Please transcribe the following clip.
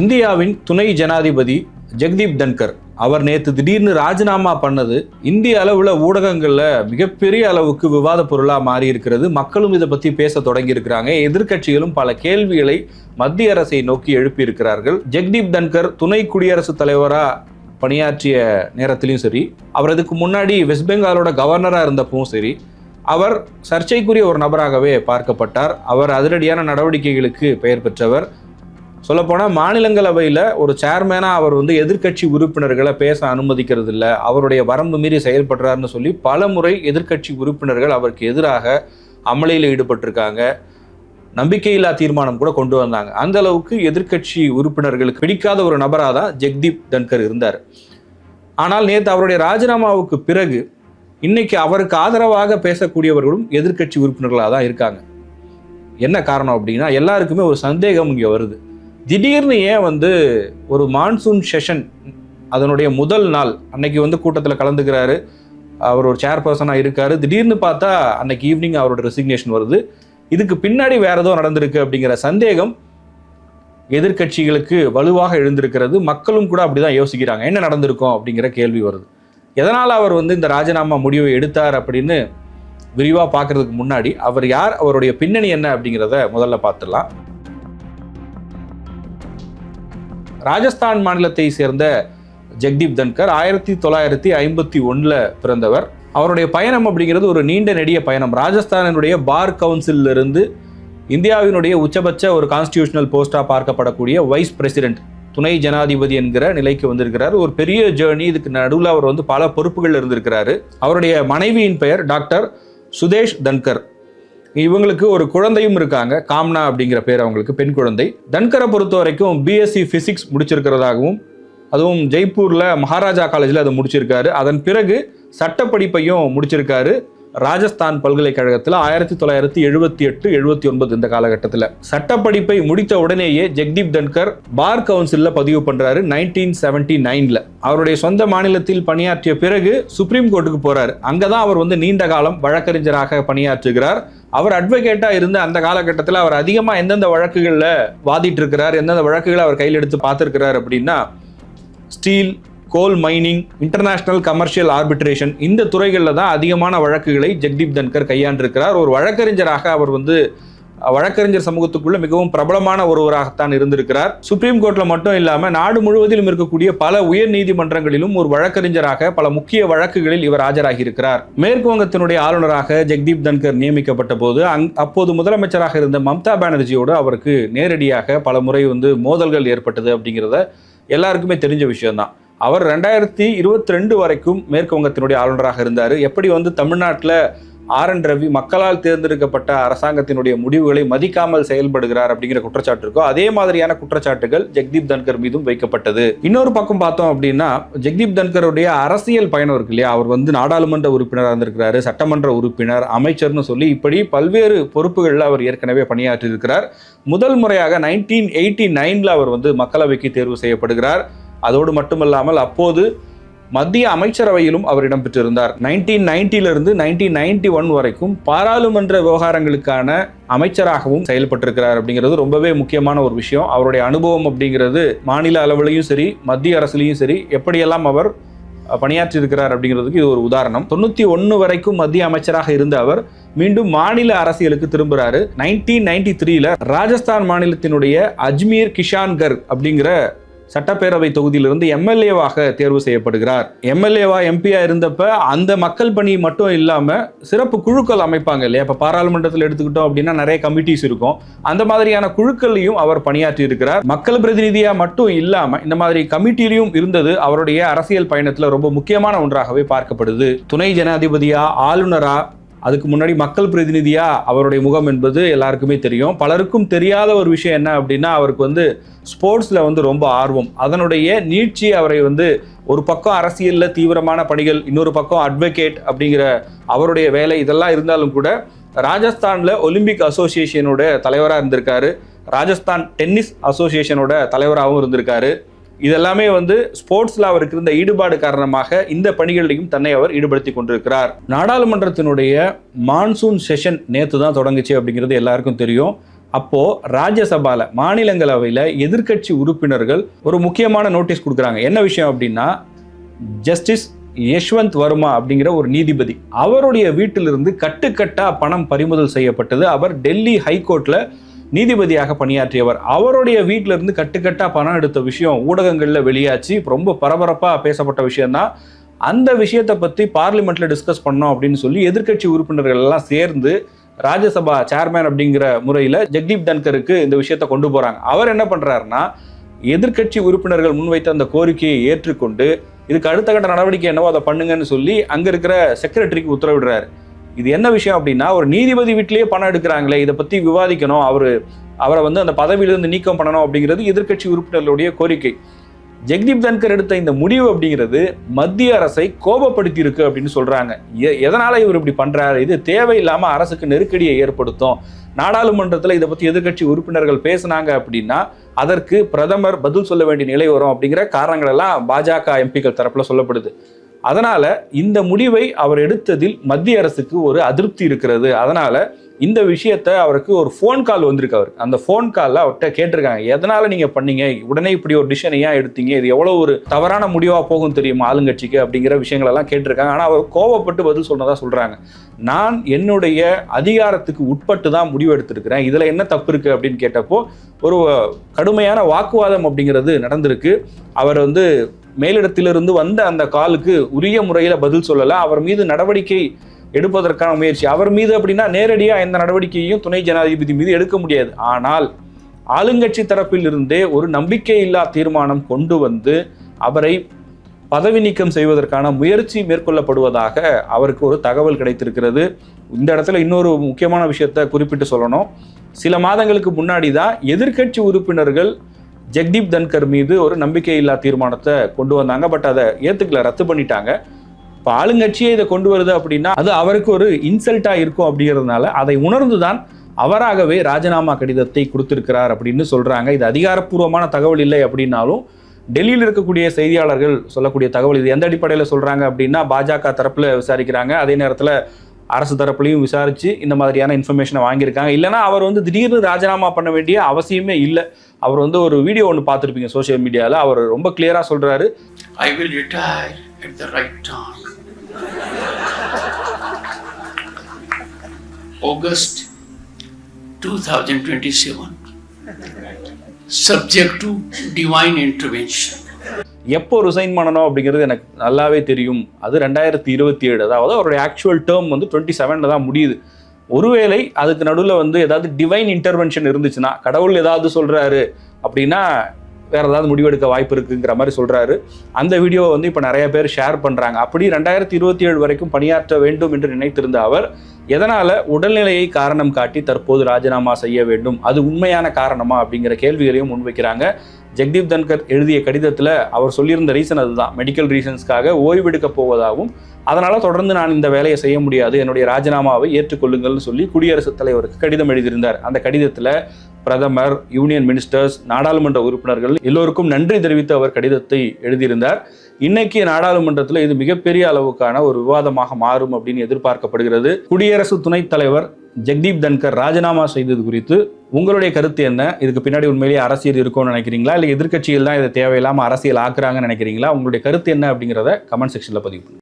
இந்தியாவின் துணை ஜனாதிபதி ஜெக்தீப் தன்கர். அவர் நேற்று திடீர்னு ராஜினாமா பண்ணது. இந்திய அளவில் ஊடகங்களில் மிகப்பெரிய அளவுக்கு விவாத பொருளாக மாறி இருக்கிறது மக்களும் இதை பற்றி பேச தொடங்கி இருக்கிறாங்க எதிர்க்கட்சிகளும் பல கேள்விகளை மத்திய அரசை நோக்கி எழுப்பியிருக்கிறார்கள். ஜெக்தீப் தன்கர் துணை குடியரசுத் தலைவராக பணியாற்றிய நேரத்திலையும் சரி அவரதுக்கு முன்னாடி வெஸ்ட் பெங்காலோட கவர்னராக இருந்தப்பவும் சரி அவர் சர்ச்சைக்குரிய ஒரு நபராகவே பார்க்கப்பட்டார். அவர் அதிரடியான நடவடிக்கைகளுக்கு பெயர் பெற்றவர். சொல்லப்போனால் மாநிலங்களவையில் ஒரு சேர்மேனாக அவர் வந்து எதிர்க்கட்சி உறுப்பினர்களை பேச அனுமதிக்கிறது இல்லை அவருடைய வரம்பு மீறி செயல்படுறாருன்னு சொல்லி பல முறை எதிர்க்கட்சி உறுப்பினர்கள் அவருக்கு எதிராக அமளியில் ஈடுபட்டிருக்காங்க. நம்பிக்கையில்லா தீர்மானம் கூட கொண்டு வந்தாங்க. அந்த அளவுக்கு எதிர்க்கட்சி உறுப்பினர்களுக்கு பிடிக்காத ஒரு நபராக தான் ஜெக்தீப் தன்கர் இருந்தார். ஆனால் நேற்று அவருடைய ராஜினாமாவுக்கு பிறகு இன்னைக்கு அவருக்கு ஆதரவாக பேசக்கூடியவர்களும் எதிர்க்கட்சி உறுப்பினர்களாக தான் இருக்காங்க. என்ன காரணம் அப்படின்னா எல்லாருக்குமே ஒரு சந்தேகம் இங்கே வருது. திடீர்னு ஏன் வந்து ஒரு மான்சூன் செஷன் அதனுடைய முதல் நாள் அன்னைக்கு வந்து கூட்டத்தில் கலந்துக்கிறாரு. அவர் ஒரு சேர்பர்சனாக இருக்காரு. திடீர்னு பார்த்தா அன்னைக்கு ஈவினிங் அவரோட ரெசிக்னேஷன் வருது. இதுக்கு பின்னாடி வேற ஏதோ நடந்திருக்கு அப்படிங்கிற சந்தேகம் எதிர்க்கட்சிகளுக்கு வலுவாக எழுந்திருக்கிறது. மக்களும் கூட அப்படிதான் யோசிக்கிறாங்க. என்ன நடந்திருக்கும் அப்படிங்கிற கேள்வி வருது. எதனால் அவர் வந்து இந்த ராஜினாமா முடிவை எடுத்தார் அப்படின்னு விரிவாக பார்க்கறதுக்கு முன்னாடி அவர் யார் அவருடைய பின்னணி என்ன அப்படிங்கிறத முதல்ல பார்த்துடலாம். ராஜஸ்தான் மாநிலத்தை சேர்ந்த ஜெக்தீப் தன்கர் ஆயிரத்தி தொள்ளாயிரத்தி ஐம்பத்தி ஒன்றில் பிறந்தவர். அவருடைய பயணம் அப்படிங்கிறது ஒரு நீண்ட நெடிய பயணம். ராஜஸ்தானினுடைய பார் கவுன்சிலில் இருந்து இந்தியாவினுடைய உச்சபட்ச ஒரு கான்ஸ்டியூஷனல் போஸ்டாக பார்க்கப்படக்கூடிய வைஸ் பிரசிடென்ட் துணை ஜனாதிபதி என்கிற நிலைக்கு வந்திருக்கிறார். ஒரு பெரிய ஜேர்னி இதுக்கு நடுவில் அவர் வந்து பல பொறுப்புகள் இருந்திருக்கிறாரு. அவருடைய மனைவியின் பெயர் டாக்டர் சுதேஷ் தன்கர். இவங்களுக்கு ஒரு குழந்தையும் இருக்காங்க. காம்னா அப்படிங்கிற பேர் அவங்களுக்கு பெண் குழந்தை. தன்கரை பொறுத்த வரைக்கும் பிஎஸ்சி ஃபிசிக்ஸ் முடிச்சிருக்கிறதாகவும் அதுவும் ஜெய்ப்பூரில் மகாராஜா காலேஜில் அதை முடிச்சிருக்காரு. அதன் பிறகு சட்டப்படிப்பையும் முடிச்சிருக்காரு. ராஜஸ்தான் பல்கலைக்கழகத்தில் ஆயிரத்தி தொள்ளாயிரத்தி எழுபத்தி எட்டு எழுபத்தி ஒன்பது இந்த காலகட்டத்தில். சட்டப்படிப்பை முடித்த உடனேயே ஜெக்தீப் தன்கர் பார் கவுன்சிலில் பதிவு பண்ணுறாரு நைன்டீன் செவன்டி நைனில் அவருடைய சொந்த மாநிலத்தில் பணியாற்றிய பிறகு சுப்ரீம் கோர்ட்டுக்கு போகிறார் அங்கே தான் அவர் வந்து நீண்ட காலம் வழக்கறிஞராக பணியாற்றுகிறார். அவர் அட்வொகேட்டா இருந்த அந்த காலகட்டத்தில் அவர் அதிகமாக எந்தெந்த வழக்குகளில் வாதிட்டு இருக்கிறார் எந்தெந்த வழக்குகளை அவர் கையில் எடுத்து பார்த்துருக்கிறார் அப்படின்னா steel coal mining international commercial arbitration இந்த துறைகளில் தான் அதிகமான வழக்குகளை ஜெக்தீப் தன்கர் கையாண்டிருக்கிறார். ஒரு வழக்கறிஞராக அவர் வந்து வழக்கறிஞர் சமூகத்துக்குள்ள மிகவும் பிரபலமான ஒருவராகத்தான் இருந்திருக்கிறார். சுப்ரீம் கோர்ட்ல மட்டும் இல்லாம நாடு முழுவதிலும் இருக்கக்கூடிய பல உயர் நீதிமன்றங்களிலும் ஒரு வழக்கறிஞராக பல முக்கிய வழக்குகளில் இவர் ஆஜராகி இருக்கிறார் மேற்கு வங்கத்தினுடைய ஆளுநராக ஜெக்தீப் தன்கர் நியமிக்கப்பட்ட போது அங் அப்போது முதலமைச்சராக இருந்த மம்தா பானர்ஜியோடு அவருக்கு நேரடியாக பல முறை வந்து மோதல்கள் ஏற்பட்டது அப்படிங்கிறத எல்லாருக்குமே தெரிஞ்ச விஷயம்தான். அவர் ரெண்டாயிரத்தி இருபத்தி ரெண்டு வரைக்கும் மேற்கு வங்கத்தினுடைய ஆளுநராக இருந்தார். எப்படி வந்து தமிழ்நாட்டில் ஆர் என் ரவி மக்களால் தேர்ந்தெடுக்கப்பட்ட அரசாங்கத்தினுடைய முடிவுகளை மதிக்காமல் செயல்படுகிறார் அப்படிங்கிற குற்றச்சாட்டு இருக்கோ அதே மாதிரியான குற்றச்சாட்டுகள் ஜெக்தீப் தன்கர் மீதும் வைக்கப்பட்டது. இன்னொரு பக்கம் பார்த்தோம் அப்படின்னா ஜெக்தீப் தன்கருடைய அரசியல் பயணம் இருக்கு இல்லையா? அவர் வந்து நாடாளுமன்ற உறுப்பினராக இருந்திருக்கிறாரு சட்டமன்ற உறுப்பினர் அமைச்சர்னு சொல்லி இப்படி பல்வேறு பொறுப்புகளில் அவர் ஏற்கனவே பணியாற்றி இருக்கிறார் முதல் முறையாக நைன்டீன் எயிட்டி நைனில் அவர் வந்து மக்களவைக்கு தேர்வு செய்யப்படுகிறார். அதோடு மட்டுமல்லாமல் அப்போது மத்திய அமைச்சரவையிலும் அவர் இடம்பெற்றிருந்தார். நைன்டீன் நைன்டிலிருந்து நைன்டீன் நைன்டி ஒன் வரைக்கும் பாராளுமன்ற விவகாரங்களுக்கான அமைச்சராகவும் செயல்பட்டிருக்கிறார் அப்படிங்கிறது ரொம்பவே முக்கியமான ஒரு விஷயம். அவருடைய அனுபவம் அப்படிங்கிறது மாநில அளவிலையும் சரி மத்திய அரசுலையும் சரி எப்படியெல்லாம் அவர் பணியாற்றி பணியாற்றியிருக்கிறார் அப்படிங்கிறதுக்கு இது ஒரு உதாரணம். தொண்ணூற்றி ஒன்று வரைக்கும் மத்திய அமைச்சராக இருந்த அவர் மீண்டும் மாநில அரசியலுக்கு திரும்புறாரு. நைன்டீன் நைன்டி த்ரீல ராஜஸ்தான் மாநிலத்தினுடைய அஜ்மீர் கிஷான்கர் அப்படிங்கிற சட்டப்பேரவை தொகுதியிலிருந்து எம்எல்ஏவாக தேர்வு செய்யப்படுகிறார். எம்எல்ஏவா எம்பியா இருந்தப்ப அந்த மக்கள் பணி மட்டும் இல்லாம சிறப்பு குழுக்கள் அமைப்பாங்க இல்லையா? இப்ப பாராளுமன்றத்தில் எடுத்துக்கிட்டோம் அப்படின்னா நிறைய கமிட்டிஸ் இருக்கும். அந்த மாதிரியான குழுக்கள்லையும் அவர் பணியாற்றி இருக்கிறார். மக்கள் பிரதிநிதியா மட்டும் இல்லாம இந்த மாதிரி கமிட்டிலையும் இருந்தது அவருடைய அரசியல் பயணத்துல ரொம்ப முக்கியமான ஒன்றாகவே பார்க்கப்படுது. துணை ஜனாதிபதியா ஆளுநரா அதுக்கு முன்னாடி மக்கள் பிரதிநிதியா அவருடைய முகம் என்பது எல்லாருக்குமே தெரியும். பலருக்கும் தெரியாத ஒரு விஷயம் என்ன அப்படின்னா அவருக்கு வந்து ஸ்போர்ட்ஸில் வந்து ரொம்ப ஆர்வம். அதனுடைய நீட்சி அவரை வந்து ஒரு பக்கம் அரசியலில் தீவிரமான பணிகள் இன்னொரு பக்கம் அட்வொகேட் அப்படிங்கிற அவருடைய வேலை இதெல்லாம் இருந்தாலும் கூட ராஜஸ்தானில் ஒலிம்பிக் அசோசியேஷனோட தலைவராக இருந்திருக்காரு. ராஜஸ்தான் டென்னிஸ் அசோசியேஷனோட தலைவராகவும் இருந்திருக்காரு. இதெல்லாமே வந்து ஸ்போர்ட்ஸ்ல அவருக்கு இருந்த ஈடுபாடு காரணமாக இந்த பணிகளிலையும் தன்னை அவர் ஈடுபடுத்தி கொண்டிருக்கிறார். நாடாளுமன்றத்தினுடைய மான்சூன் செஷன் நேற்று தான் தொடங்குச்சு அப்படிங்கிறது எல்லாருக்கும் தெரியும். அப்போ ராஜ்யசபால மாநிலங்களவையில எதிர்க்கட்சி உறுப்பினர்கள் ஒரு முக்கியமான நோட்டீஸ் கொடுக்குறாங்க. என்ன விஷயம் அப்படின்னா ஜஸ்டிஸ் யஷ்வந்த் வர்மா அப்படிங்கிற ஒரு நீதிபதி அவருடைய வீட்டிலிருந்து கட்டுக்கட்டா பணம் பறிமுதல் செய்யப்பட்டது. அவர் டெல்லி ஹைகோர்ட்ல நீதிபதியாக பணியாற்றியவர். அவருடைய வீட்டில இருந்து கட்டுக்கட்டா பணம் எடுத்த விஷயம் ஊடகங்கள்ல வெளியாச்சு. ரொம்ப பரபரப்பா பேசப்பட்ட விஷயம்தான். அந்த விஷயத்தை பத்தி பார்லிமெண்ட்ல டிஸ்கஸ் பண்ணோம் அப்படின்னு சொல்லி எதிர்க்கட்சி உறுப்பினர்கள் எல்லாம் சேர்ந்து ராஜ்யசபா சேர்மேன் அப்படிங்கிற முறையில் ஜெக்தீப் தன்கருக்கு இந்த விஷயத்தை கொண்டு போறாங்க. அவர் என்ன பண்றாருன்னா எதிர்க்கட்சி உறுப்பினர்கள் முன்வைத்த அந்த கோரிக்கையை ஏற்றுக்கொண்டு இதுக்கு அடுத்த கட்ட நடவடிக்கை என்னவோ அதை பண்ணுங்கன்னு சொல்லி அங்க இருக்கிற செக்ரட்டரிக்கு உத்தரவிடுறாரு. இது என்ன விஷயம் அப்படின்னா ஒரு நீதிபதி வீட்டிலேயே பணம் எடுக்கிறாங்களே இதை பத்தி விவாதிக்கணும். அவரு அவரை வந்து அந்த பதவியிலிருந்து நீக்கம் பண்ணணும் அப்படிங்கிறது எதிர்க்கட்சி உறுப்பினர்களுடைய கோரிக்கை. ஜெக்தீப் தன்கர் எடுத்த இந்த முடிவு அப்படிங்கிறது மத்திய அரசை கோபப்படுத்தி இருக்கு அப்படின்னு சொல்றாங்க. எ- எதனால இவர் இப்படி பண்றாரு? இது தேவையில்லாம அரசுக்கு நெருக்கடியை ஏற்படுத்தும். நாடாளுமன்றத்தில் இதை பத்தி எதிர்கட்சி உறுப்பினர்கள் பேசுனாங்க அப்படின்னா அதற்கு பிரதமர் பதில் சொல்ல வேண்டிய நிலை வரும் அப்படிங்கிற காரணங்கள் எல்லாம் பாஜக எம்பிக்கள் தரப்புல சொல்லப்படுது. அதனால் இந்த முடிவை அவர் எடுத்ததில் மத்திய அரசுக்கு ஒரு அதிருப்தி இருக்கிறது. அதனால் இந்த விஷயத்த அவருக்கு ஒரு ஃபோன் கால் வந்திருக்கு அவருக்கு. அந்த ஃபோன் காலில் அவர்கிட்ட கேட்டிருக்காங்க. எதனால் நீங்கள் பண்ணீங்க? உடனே இப்படி ஒரு டிசிஷன் ஏன் எடுத்தீங்க? இது எவ்வளோ ஒரு தவறான முடிவாக போகும் தெரியுமா ஆளுங்கட்சிக்கு? அப்படிங்கிற விஷயங்களெல்லாம் கேட்டிருக்காங்க. ஆனால் அவர் கோவப்பட்டு பதில் சொன்னதாக சொல்கிறாங்க நான் என்னுடைய அதிகாரத்துக்கு உட்பட்டு தான் முடிவு எடுத்திருக்கிறேன். இதில் என்ன தப்பு இருக்குது அப்படின்னு கேட்டப்போ ஒரு கடுமையான வாக்குவாதம் அப்படிங்கிறது நடந்திருக்கு. அவர் வந்து மேலிடத்திலிருந்து வந்த அந்த காலுக்கு உரிய முறையில் பதில் சொல்லலை. அவர் மீது நடவடிக்கை எடுப்பதற்கான முயற்சி. அவர் மீது அப்படின்னா நேரடியாக எந்த நடவடிக்கையும் துணை ஜனாதிபதி மீது எடுக்க முடியாது. ஆனால் ஆளுங்கட்சி தரப்பில் இருந்தே ஒரு நம்பிக்கையில்லா தீர்மானம் கொண்டு வந்து அவரை பதவி நீக்கம் செய்வதற்கான முயற்சி மேற்கொள்ளப்படுவதாக அவருக்கு ஒரு தகவல் கிடைத்திருக்கிறது. இந்த இடத்துல இன்னொரு முக்கியமான விஷயத்தை குறிப்பிட்டு சொல்லணும். சில மாதங்களுக்கு முன்னாடி தான் எதிர்க்கட்சி உறுப்பினர்கள் ஜெக்தீப் தன்கர் மீது ஒரு நம்பிக்கையில்லா தீர்மானத்தை கொண்டு வந்தாங்க. பட் அதை ஏத்துக்கல ரத்து பண்ணிட்டாங்க. இப்போ ஆளுங்கட்சியே இதை கொண்டு வருது அப்படின்னா அது அவருக்கு ஒரு இன்சல்ட்டாக இருக்கும் அப்படிங்கிறதுனால அதை உணர்ந்துதான் அவராகவே ராஜினாமா கடிதத்தை கொடுத்திருக்கிறார் அப்படின்னு சொல்கிறாங்க இது அதிகாரப்பூர்வமான தகவல் இல்லை அப்படின்னாலும் டெல்லியில் இருக்கக்கூடிய செய்தியாளர்கள் சொல்லக்கூடிய தகவல் இது எந்த அடிப்படையில் சொல்கிறாங்க அப்படின்னா பாஜக தரப்பில் விசாரிக்கிறாங்க. அதே நேரத்தில் அரசு தரப்புலையும் விசாரித்து இந்த மாதிரியான இன்ஃபர்மேஷனை வாங்கியிருக்காங்க. இல்லைன்னா அவர் வந்து திடீர்னு ராஜினாமா பண்ண வேண்டிய அவசியமே இல்லை. அவர் வந்து ஒரு வீடியோ ஒன்று பார்த்துருப்பீங்க சோஷியல் மீடியாவில் அவர் ரொம்ப கிளியராக சொல்றாரு I will retire at the right time. August 2027. Subject to divine intervention. எப்போ ரிசைன் பண்ணணும் அப்படிங்கிறது எனக்கு நல்லாவே தெரியும் அது ரெண்டாயிரத்தி இருபத்தி ஏழு அதாவது அவருடைய ஆக்சுவல் டேர்ம் வந்து டுவெண்ட்டி செவனில் தான் முடியுது ஒருவேளை அதுக்கு நடுவில் வந்து ஏதாவது டிவைன் இன்டர்வென்ஷன் இருந்துச்சுன்னா கடவுள் ஏதாவது சொல்கிறாரு அப்படின்னா வேற ஏதாவது முடிவெடுக்க வாய்ப்பு இருக்குங்கிற மாதிரி சொல்கிறாரு அந்த வீடியோவை வந்து இப்போ நிறைய பேர் ஷேர் பண்ணுறாங்க அப்படி ரெண்டாயிரத்தி இருபத்தி ஏழு வரைக்கும் பணியாற்ற வேண்டும் என்று நினைத்திருந்த அவர் எதனால் உடல்நிலையை காரணம் காட்டி தற்போது ராஜினாமா செய்ய வேண்டும்? அது உண்மையான காரணமா அப்படிங்கிற கேள்விகளையும் முன்வைக்கிறாங்க. ஜெக்தீப் தன்கர் எழுதிய கடிதத்தில் அவர் சொல்லியிருந்த ரீசன் அதுதான். மெடிக்கல் ரீசன்ஸ்க்காக ஓய்வெடுக்க போவதாகவும் அதனால் தொடர்ந்து நான் இந்த வேலையை செய்ய முடியாது என்னுடைய ராஜினாமாவை ஏற்றுக்கொள்ளுங்கள்னு சொல்லி குடியரசுத் தலைவருக்கு கடிதம் எழுதியிருந்தார். அந்த கடிதத்தில் பிரதமர் யூனியன் மினிஸ்டர்ஸ் நாடாளுமன்ற உறுப்பினர்கள் எல்லோருக்கும் நன்றி தெரிவித்து அவர் கடிதத்தை எழுதியிருந்தார். இன்னைக்கு நாடாளுமன்றத்தில் இது மிகப்பெரிய அளவுக்கான ஒரு விவாதமாக மாறும் அப்படின்னு எதிர்பார்க்கப்படுகிறது. குடியரசு துணைத் தலைவர் ஜெக்தீப் தன்கர் ராஜினாமா செய்தது குறித்து உங்களுடைய கருத்து என்ன? இதுக்கு பின்னாடி உண்மையிலேயே அரசியல் இருக்கும்னு நினைக்கிறீங்களா? இல்லை எதிர்கட்சியில் தான் இதை தேவையில்லாமல் அரசியல் ஆக்குறாங்கன்னு நினைக்கிறீங்களா? உங்களுடைய கருத்து என்ன அப்படிங்கிறத கமெண்ட் செக்ஷனில் பதிவு பண்ணுங்கள்